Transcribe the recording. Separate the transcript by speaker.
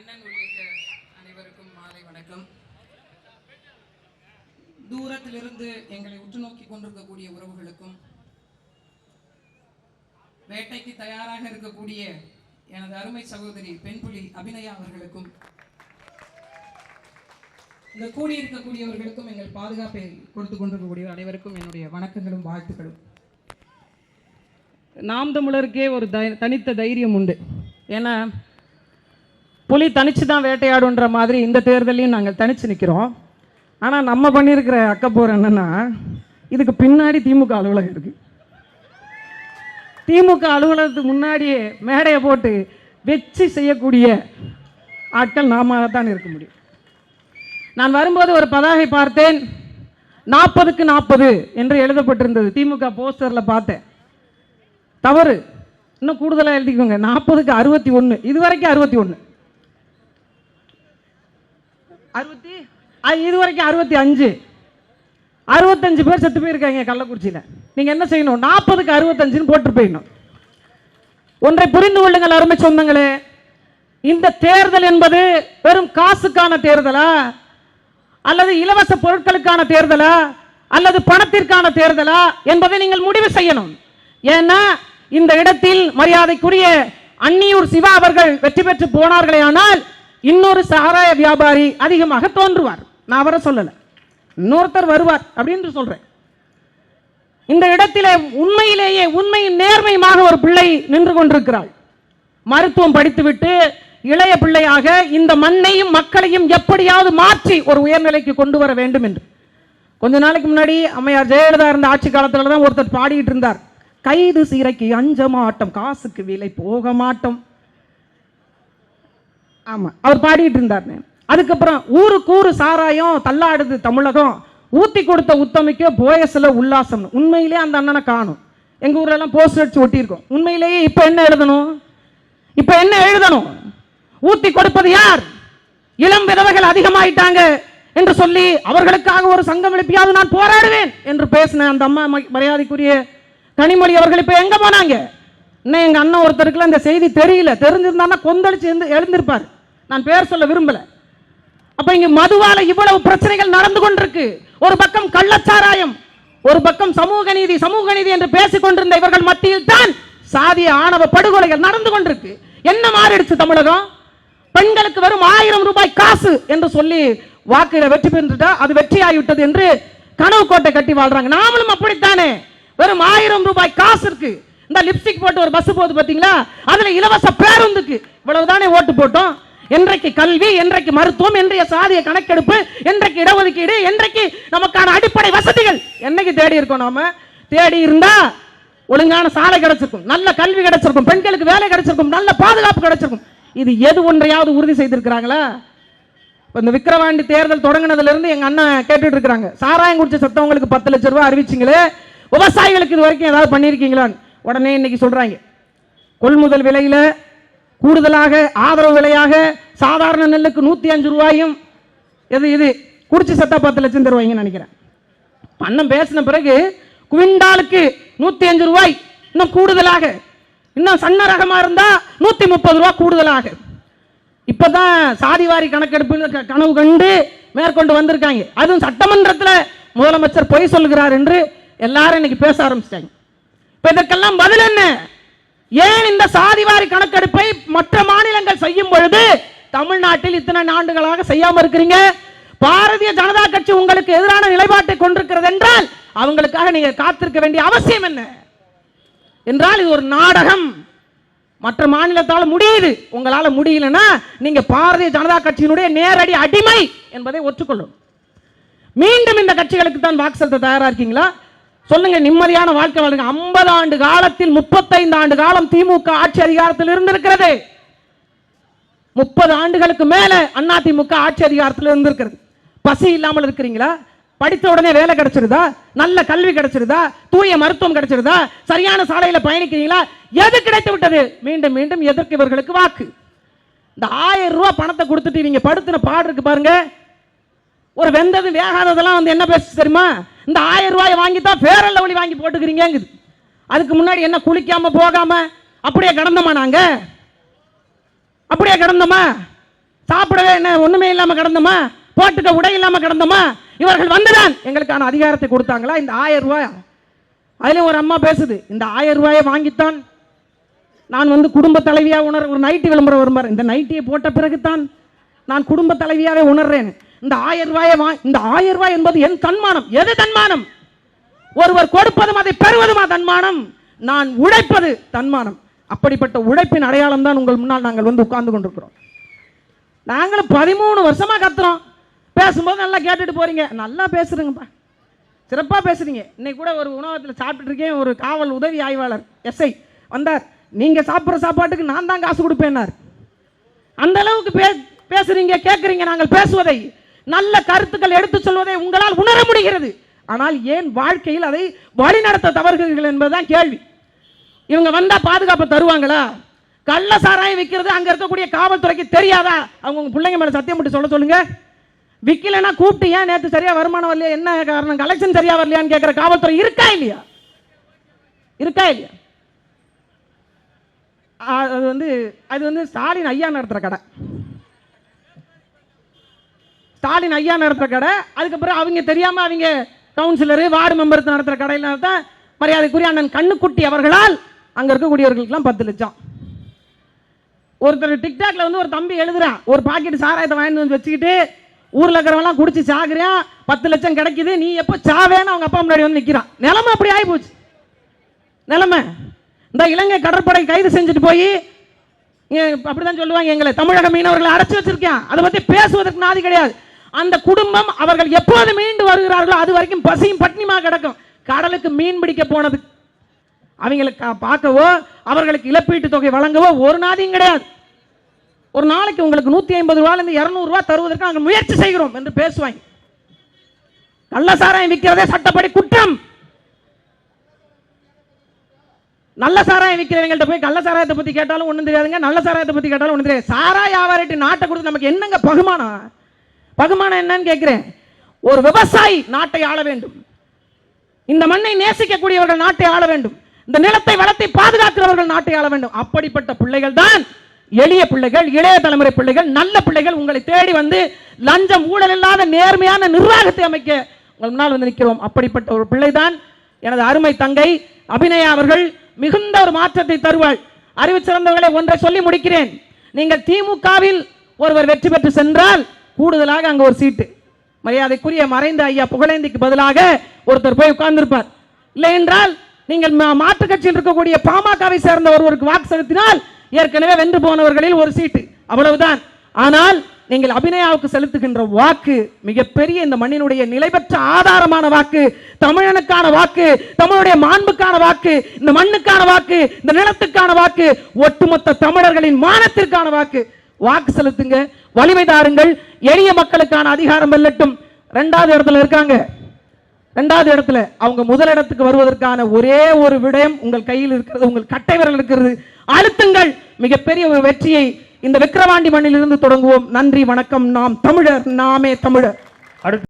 Speaker 1: அண்ணன் உள்ளிட்ட அனைவருக்கும் மாலை வணக்கம். தூரத்திலிருந்து எங்களை உற்று நோக்கி கொண்டிருக்கக்கூடிய உறவுகளுக்கும் வேட்டைக்கு தயாராக இருக்கக்கூடிய எனது அருமை சகோதரி பெண்புலி அபிநயா அவர்களுக்கும் இந்த கூடியிருக்கக்கூடியவர்களுக்கும் எங்கள் பாதுகாப்பை கொடுத்து கொண்டிருக்கக்கூடிய அனைவருக்கும் என்னுடைய வணக்கங்களும் வாழ்த்துக்களும். நாம் தமிழருக்கே ஒரு தை- தனித்த தைரியம் உண்டு. ஏன்னா புலி தனிச்சு தான் வேட்டையாடுன்ற மாதிரி இந்த தேர்தலையும் நாங்கள் தனிச்சு நிற்கிறோம் ஆனால் நம்ம பண்ணியிருக்கிற அக்கப்போர் என்னன்னா இதுக்கு பின்னாடி திமுக அலுவலகம் இருக்குது திமுக அலுவலகத்துக்கு முன்னாடியே மேடையை போட்டு வெச்சு செய்யக்கூடிய ஆட்கள் நாம தான் இருக்க முடியும். நான் வரும்போது ஒரு பதாகை பார்த்தேன். நாற்பதுக்கு நாற்பது என்று எழுதப்பட்டிருந்தது. திமுக போஸ்டரில் பார்த்தேன். தவறு. இன்னும் கூடுதலாக எழுதிக்கோங்க. நாற்பதுக்கு அறுபத்தி ஒன்று இது வரைக்கும் அறுபத்தி ஒன்று அறுபத்தி இது வரைக்கும் அறுபத்தி அஞ்சு. அறுபத்தஞ்சு பேர் செத்து போயிருக்காங்க கள்ளக்குறிச்சியில். நீங்கள் என்ன செய்யணும்? நாற்பதுக்கு அறுபத்தஞ்சுன்னு போட்டு போயிடணும். ஒன்றை புரிந்து கொள்ளுங்கள் அருமை சொந்தங்களே. இந்த தேர்தல் என்பது வெறும் காசுக்கான தேர்தலா? அல்லது இலவச பொருட்களுக்கான தேர்தலா? அல்லது பணத்திற்கான தேர்தலா? என்பதை நீங்கள் முடிவு செய்யணும். ஏன்னா இந்த இடத்தில் மரியாதைக்குரிய அன்னியூர் சிவா அவர்கள் வெற்றி பெற்று போனார்களே ஆனால் இன்னொரு சாராய வியாபாரி அதிகமாக தோன்றுவார். நான் அவரை சொல்லலை. இன்னொருத்தர் வருவார் அப்படின்னு சொல்றேன். இந்த இடத்திலே உண்மையிலேயே உண்மையின் நேர்மையுமாக ஒரு பிள்ளை நின்று கொண்டிருக்கிறாள். மருத்துவம் படித்துவிட்டு இளைய பிள்ளையாக இந்த மண்ணையும் மக்களையும் எப்படியாவது மாற்றி ஒரு உயர்நிலைக்கு கொண்டு வர வேண்டும் என்று. கொஞ்ச நாளைக்கு முன்னாடி அம்மையார் ஜெயலலிதா இருந்த ஆட்சி காலத்தில் தான் ஒருத்தர் பாடிட்டு இருந்தார். கைது சீரைக்கு அஞ்ச மாட்டோம் காசுக்கு விலை போக மாட்டோம் ஆமா. அவர் பாடிட்டு இருந்தார். அதுக்கப்புறம் ஊருக்கு ஊரு சாராயம் தள்ளாடுது தமிழகம். ஊத்தி கொடுத்த உத்தமிக்கு போயஸில் உல்லாசம் உண்மையிலே அந்த அண்ணனை காணும். எங்க ஊரெல்லாம் போஸ்டர் அடிச்சு ஒட்டியிருக்கோம். உண்மையிலேயே இப்போ என்ன எழுதணும்? இப்போ என்ன எழுதணும்? ஊத்தி கொடுப்பது யார்? இளம் விதவைகள் அதிகமாயிட்டாங்க என்று சொல்லி அவர்களுக்காக ஒரு சங்கம் எழுப்பியாவது நான் போராடுவேன் என்று பேசின அந்த அம்மா ம- மரியாதைக்குரிய கனிமொழி அவர்கள் இப்போ எங்க போனாங்க? இன்னும் எங்க அண்ணன் ஒருத்தருக்குலாம் இந்த செய்தி தெரியல. தெரிஞ்சிருந்தான்னா கொந்தளிச்சு எழுந்திருப்பார். நான் பேர் சொல்ல விரும்பல. அப்ப இங்க மதுவால இவ்வளவு பிரச்சனைகள் நடந்து கொண்டிருக்கு. ஒரு பக்கம் கள்ளச்சாராயம் ஒரு பக்கம் சமூக நீதி சமூக நீதி என்று பேசிக் கொண்டிருந்த இவர்கள் மத்தியில் தான் சாதிய ஆணவ படுகொலைகள் நடந்து கொண்டிருக்கு. என்ன மாறிடுச்சு தமிழகம்? பெண்களுக்கு வரும் ஆயிரம் ரூபாய் காசு என்று சொல்லி வாக்குல வெற்றி பெற்றுட்டா அது வெற்றியாகிவிட்டது என்று கனவு கோட்டை கட்டி வாழ்றாங்க. நாமளும் அப்படித்தானே? வெறும் ஆயிரம் ரூபாய் காசு இருக்கு. இந்த லிப்ஸ்டிக் போட்டு ஒரு பஸ் போகுது பாத்தீங்களா? அதுல இலவச பேருந்துக்கு இவ்வளவுதானே ஓட்டு போட்டோம்? என்றைக்கு கல்வி என்றைக்கு மருத்துவம் என்றைய சாதிய கணக்கெடுப்பு என்றைக்கு இடஒதுக்கீடு என்றைக்கு நமக்கான அடிப்படை வசதிகள் என்னைக்கு தேடி இருக்கோம் நாம? தேடி இருந்தா ஒழுங்கான சாலை கிடைச்சிருக்கும் நல்ல கல்வி கிடைச்சிருக்கும் பெண்களுக்கு வேலை கிடைச்சிருக்கும் நல்ல பாதுகாப்பு கிடைச்சிருக்கும். இது எது ஒன்றையாவது உறுதி செய்திருக்கிறாங்களா? இந்த விக்கிரவாண்டி தேர்தல் தொடங்கினதுல இருந்து எங்க அண்ணன் கேட்டுட்டு இருக்கிறாங்க. சாராயம் குடிச்ச சத்தவங்களுக்கு பத்து லட்ச ரூபாய் அறிவிச்சிங்களே? விவசாயிகளுக்கு இது வரைக்கும் ஏதாவது பண்ணியிருக்கீங்களான்னு உடனே இன்னைக்கு சொல்றாங்க. கொள்முதல் விலையில கூடுதலாக ஆதரவு விலையாக சாதாரண நெல்லுக்கு நூற்றி அஞ்சு ரூபாயும் எது இது குடிச்சு சத்தா பத்து லட்சம் தருவாங்கன்னு நினைக்கிறேன். அண்ணன் பேசின பிறகு குவிண்டாலுக்கு நூற்றி அஞ்சு ரூபாய் இன்னும் கூடுதலாக இன்னும் சன்ன ரகமாக இருந்தால் நூற்றி முப்பது ரூபாய் கூடுதலாக. இப்போ தான் சாதிவாரி கணக்கெடுப்பு கனவு கண்டு மேற்கொண்டு வந்திருக்காங்க. அதுவும் சட்டமன்றத்தில் முதலமைச்சர் பொய் சொல்லுகிறார் என்று எல்லாரும் இன்னைக்கு பேச ஆரம்பிச்சிட்டாங்க. இப்போ இதற்கெல்லாம் பதில் என்ன? ஏன் இந்த சாதிவாரி கணக்கெடுப்பை மற்ற மாநிலங்கள் செய்யும் பொழுது தமிழ்நாட்டில் இத்தனை ஆண்டுகளாக செய்யாம இருக்கிறீங்க? பாரதிய ஜனதா கட்சி உங்களுக்கு எதிரான நிலைப்பாட்டை கொண்டிருக்கிறது என்றால் அவங்களுக்காக நீங்க காத்திருக்க வேண்டிய அவசியம் என்ன? என்றால் இது ஒரு நாடகம். மற்ற மாநிலத்தால் முடியுது. உங்களால முடியலன்னா நீங்க பாரதிய ஜனதா கட்சியினுடைய நேரடி அடிமை என்பதை ஒற்றுக்கொள்ளும் மீண்டும் இந்த கட்சிகளுக்கு தான் வாக்கு செலுத்த தயாரா இருக்கீங்களா? சொல்லுங்க நிம்மதியான வாழ்க்கை வாழுங்க ஐம்பது ஆண்டு காலத்தில் முப்பத்தைந்து ஆண்டு காலம் திமுக ஆட்சி அதிகாரத்தில் இருந்திருக்கிறது. முப்பது ஆண்டுகளுக்கு மேல அதிமுக ஆட்சி அதிகாரத்தில் இருந்திருக்கிறது. பசி இல்லாமல் இருக்கிறீங்களா? படித்த உடனே வேலை கிடைச்சிருதா? நல்ல கல்வி கிடைச்சிருதா? தூய மருத்துவம் கிடைச்சிருதா? சரியான சாலையில பயணிக்கிறீங்களா? எது கிடைத்து விட்டது? மீண்டும் மீண்டும் எதற்கு இவர்களுக்கு வாக்கு? இந்த ஆயிரம் ரூபாய் பணத்தை கொடுத்துட்டு நீங்க படுத்தின பாடு இருக்கு பாருங்க. ஒரு வெந்தது வேகாததெல்லாம் வந்து என்ன பேசு தெரியுமா? இந்த ஆயிரம் ரூபாயை வாங்கி தான் பேரல்ல ஒளி வாங்கி போட்டுக்கிறீங்க அதுக்கு முன்னாடி என்ன குளிக்காம போகாம அப்படியே கிடந்தோமா நாங்க? அப்படியே கடந்தோமா? சாப்பிடவே என்ன ஒண்ணுமே இல்லாம கிடந்தோமா? போட்டுக்க உடை இல்லாம கிடந்தோமா? இவர்கள் வந்துதான். எங்களுக்கான அதிகாரத்தை கொடுத்தாங்களா? இந்த ஆயிரம் ரூபாய். அதுலயும் ஒரு அம்மா பேசுது இந்த ஆயிரம் ரூபாயை வாங்கித்தான். நான் வந்து குடும்ப தலைவியாக உணர் ஒரு நைட்டு விளம்பரம் வரும்பார் இந்த நைட்டியை போட்ட பிறகுத்தான் நான் குடும்ப தலைவியாகவே உணர்றேன் இந்த ஆயிரம் ரூபாயை வா இந்த ஆயிரம் ரூபாய் என்பது என் தன்மானம். எது தன்மானம்? ஒருவர் கொடுப்பதும் அதை பெறுவதுமா தன்மானம்? நான் உழைப்பது தன்மானம். அப்படிப்பட்ட உழைப்பின் அடையாளம் தான் உங்கள் முன்னால் நாங்கள் வந்து உட்கார்ந்து கொண்டிருக்கிறோம். நாங்களும் பதிமூணு வருஷமா கத்துறோம். பேசும்போது நல்லா கேட்டுட்டு போறீங்க. நல்லா பேசுறீங்கப்பா. சிறப்பாக பேசுறீங்க. இன்னைக்கு கூட ஒரு உணவகத்தில் சாப்பிட்டுட்டு இருக்கேன். ஒரு காவல் உதவி ஆய்வாளர் எஸ்ஐ வந்தார். நீங்கள் சாப்பிட்ற சாப்பாட்டுக்கு நான் தான் காசு கொடுப்பேன்னார். அந்த அளவுக்கு பே பேசுறீங்க கேட்குறீங்க நாங்கள் பேசுவதை நல்ல கருத்துக்கள் எடுத்து சொல்வதை உங்களால் உணர முடிகிறது. ஆனால் ஏன் வாழ்க்கையில் அதை வழிநடத்த தவறுகிறீர்கள் என்பதுதான் கேள்வி. இவங்க வந்தா பாதுகாப்பு தருவாங்களா? கள்ள சாராயம் விற்கிறது அங்க இருக்கக்கூடிய காவல்துறைக்கு தெரியாதா? அவங்க உங்க பிள்ளைங்க மேலே சத்தியம் போட்டு சொல்ல சொல்லுங்க. விற்கலைன்னா கூப்பிட்டு ஏன் நேற்று சரியா வருமானம் வரலையா? என்ன காரணம்? கலெக்ஷன் சரியா வரலையான்னு கேட்குற காவல்துறை இருக்கா இல்லையா? இருக்கா இல்லையா? அது வந்து அது வந்து ஸ்டாலின் ஐயா நடத்துகிற கடை. ஸ்டாலின் ஐயா நடத்துகிற கடை அதுக்கப்புறம் அவங்க தெரியாமல் அவங்க கவுன்சிலரு வார்டு மெம்பர்ஸ் நடத்துகிற கடையில் தான் மரியாதைக்குரிய அண்ணன் கண்ணுக்குட்டி அவர்களால் அங்கே இருக்கக்கூடியவர்களுக்கெல்லாம் பத்து லட்சம். ஒருத்தர் டிக்டாக்ல வந்து ஒரு தம்பி எழுதுறான் ஒரு பாக்கெட் சாராயத்தை வாங்கிட்டு வந்து வச்சுக்கிட்டு ஊரில் இருக்கிறவங்களாம் குடிச்சு சாகுறான் பத்து லட்சம் கிடைக்குது நீ எப்போ சாவேன்னு அவங்க அப்பா முன்னாடி வந்து நிற்கிறான் நிலமை அப்படி ஆகி போச்சு நிலமை. இந்த இலங்கை கடற்படை கைது செஞ்சுட்டு போய் அப்படிதான் சொல்லுவாங்க எங்களை தமிழக மீனவர்களை அடைச்சி வச்சிருக்கேன். அதை பத்தி பேசுவதற்கு நாதி கிடையாது. அந்த குடும்பம் அவர்கள் எப்போது மீண்டு வருகிறார்களோ அது வரைக்கும் பசியும் பட்னிமா கிடக்கும். கடலுக்கு மீன் பிடிக்க போனது. அவங்களுக்கு பார்க்கவோ அவர்களுக்கு இழப்பீட்டு தொகை வழங்கவோ ஒரு நாதியும் கிடையாது. ஒரு நாளைக்கு உங்களுக்கு நூத்தி ஐம்பது ரூபாயிலிருந்து இருநூறு தருவதற்கு நாங்கள் முயற்சி செய்கிறோம் என்று பேசுவாங்க. நல்ல சாராயம் விற்கிறதே சட்டப்படி குற்றம். நல்ல சாராயம் விற்கிறவங்கள்ட்ட போய் கள்ள சாராயத்தை பத்தி கேட்டாலும் ஒன்றும் தெரியாதுங்க நல்ல சாராயத்தை பத்தி கேட்டாலும் ஒன்றும் தெரியாது. சாராய வியாபாரிட்டு நாட்டை கொடுத்து நமக்கு என்னங்க பகுமானம்? பகுமானம் என்னன்னு கேட்கிறேன். ஒரு விவசாயி நாட்டை ஆள வேண்டும். இந்த மண்ணை நேசிக்கக்கூடியவர்கள் நாட்டை ஆள வேண்டும். இந்த நிலத்தை வளத்தை பாதுகாக்கிறவர்கள் நாட்டை ஆள வேண்டும். அப்படிப்பட்ட பிள்ளைகள் தான் எளிய பிள்ளைகள் இளைய தலைமுறை பிள்ளைகள் நல்ல பிள்ளைகள் உங்களை தேடி வந்து லஞ்சம் ஊழல் இல்லாத நேர்மையான நிர்வாகத்தை அமைக்க உங்கள் முன்னால் வந்து நிற்கிறோம். அப்படிப்பட்ட ஒரு பிள்ளைதான் எனது அருமை தங்கை அபிநயா அவர்கள். மிகுந்த ஒரு மாற்றத்தை தருவாள். அறிவு சிறந்தவர்களை ஒன்றை சொல்லி முடிக்கிறேன். நீங்கள் திமுகவில் ஒருவர் வெற்றி பெற்று சென்றால் கூடுதலாக அங்க ஒரு சீட்டு. மரியாதைக்குரிய மறைந்த ஐயா புகழேந்திக்கு பதிலாக ஒருத்தர் போய் உட்கார்ந்திருப்பார். இல்லை என்றால் நீங்கள் மா- மாற்றுக் கட்சியில் இருக்கக்கூடிய பாமகவை சேர்ந்த ஒருவருக்கு வாக்கு செலுத்தினால் ஏற்கனவே வென்று போனவர்களில் ஒரு சீட்டு. அவ்வளவுதான். ஆனால் நீங்கள் அபிநயாவுக்கு செலுத்துகின்ற வாக்கு மிகப்பெரிய இந்த மண்ணினுடைய நிலைபெற்ற ஆதாரமான வாக்கு தமிழனுக்கான வாக்கு தமிழுடைய மாண்புக்கான வாக்கு இந்த மண்ணுக்கான வாக்கு இந்த நிலத்துக்கான வாக்கு ஒட்டுமொத்த தமிழர்களின் மானத்திற்கான வாக்கு. வாக்கு செலுத்துங்க வலிமை தாருங்கள் எளிய மக்களுக்கான அதிகாரம் வெல்லட்டும். ரெண்டாவது இடத்துல இருக்காங்க. ரெண்டாவது இடத்துல அவங்க முதலிடத்துக்கு வருவதற்கான ஒரே ஒரு விடயம் உங்கள் கையில் இருக்கிறது உங்கள் கட்டை விரல் இருக்கிறது. அழுத்துங்கள். மிகப்பெரிய ஒரு வெற்றியை இந்த விக்கிரவாண்டி மண்ணிலிருந்து தொடங்குவோம். நன்றி வணக்கம். நாம் தமிழர் நாமே தமிழர்.
Speaker 2: அடுத்து